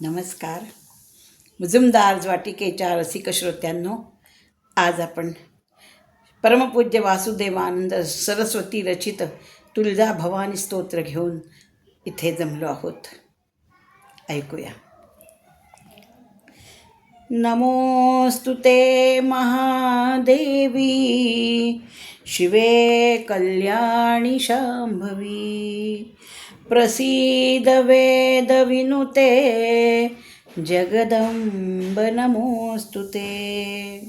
नमस्कार. मुजुमदार वाटिकेच्या रसिक श्रोत्यांनो आज आपण परमपूज्य वासुदेवानंद सरस्वती रचित तुळजा भवानी स्तोत्र घेऊन इथे जमलो आहोत. ऐकूया. नमोस्तुते महादेवी. शिवे कल्याणी शाम्भवी प्रसीद वेदविनुते जगदम्ब नमोऽस्तु ते.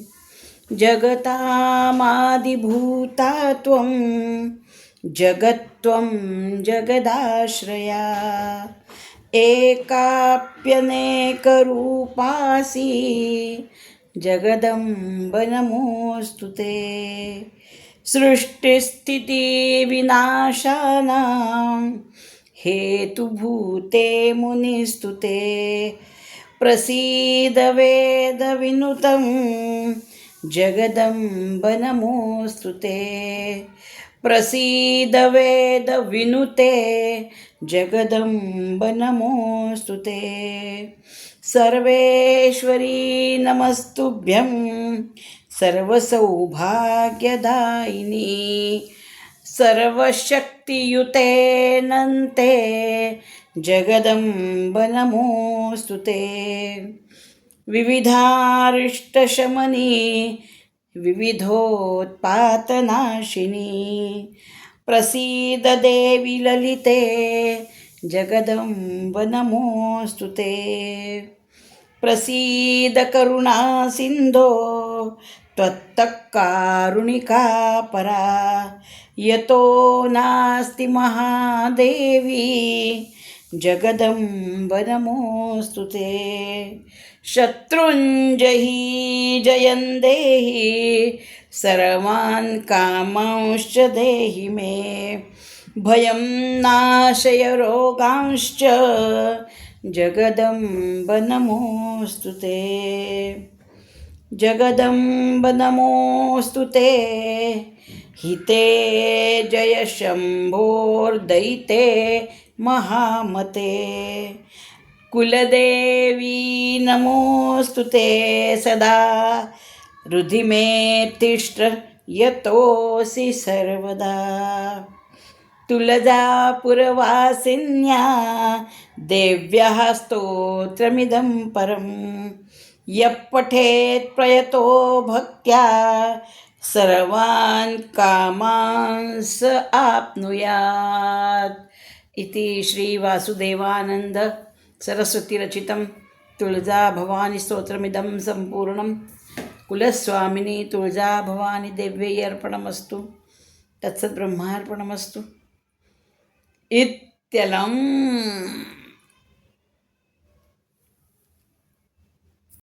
जगतामादिभूता त्वं जगत्त्वं जगदाश्रया. एकाप्यनेकरूपासि जगदम्ब नमोऽस्तु ते. सृष्टिस्थितिविनाशानां हेतुभूते मुनिस्तुते प्रसीद वेदविनुतं जगदम्ब नमोऽस्तु ते प्रसीद वेदविनुते जगदम्ब नमोऽस्तु ते सर्वेश्वरी नमस्तुभ्यं सर्वसौभाग्यदायिनी सर्वशक्तियुते नन्ते जगदम्ब नमोऽस्तु ते। विविधारिष्टशमनी विविधोत्पातनाशिनी प्रसीददेवि ललिते जगदम्ब नमोऽस्तु ते। प्रसीदकरुणासिन्धो त्वत्तकारुणिका परा। यतो नास्ति महादेवी। जगदम्ब नमोऽस्तु ते। शत्रुञ्जयी जयन् देहि सर्वान् कामांश्च देहि मे। भयं नाशय रोगांश्च। जगदम्ब नमोऽस्तु ते। जगदम्ब नमोऽस्तु ते। हिते जय शम्भोर्दयिते महामते। कुलदेवी नमोऽस्तु ते सदा। हृदि मे तिष्ठ यतोऽसि सर्वदा। तुळजापुरवासिन्या देव्याः स्तोत्रमिदं परं। यः पठेत् प्रयतो भक्त्या सर्वान् कामांस आप्नुयात्। इति श्रीवासुदेवानन्द सरस्वतीरचितं तुळजा सम्पूर्णं। कुलस्वामिनी तुळजाभवानी देव्यै अर्पणमस्तु तत्सद्ब्रह्मार्पणमस्तु। इत्यलम्।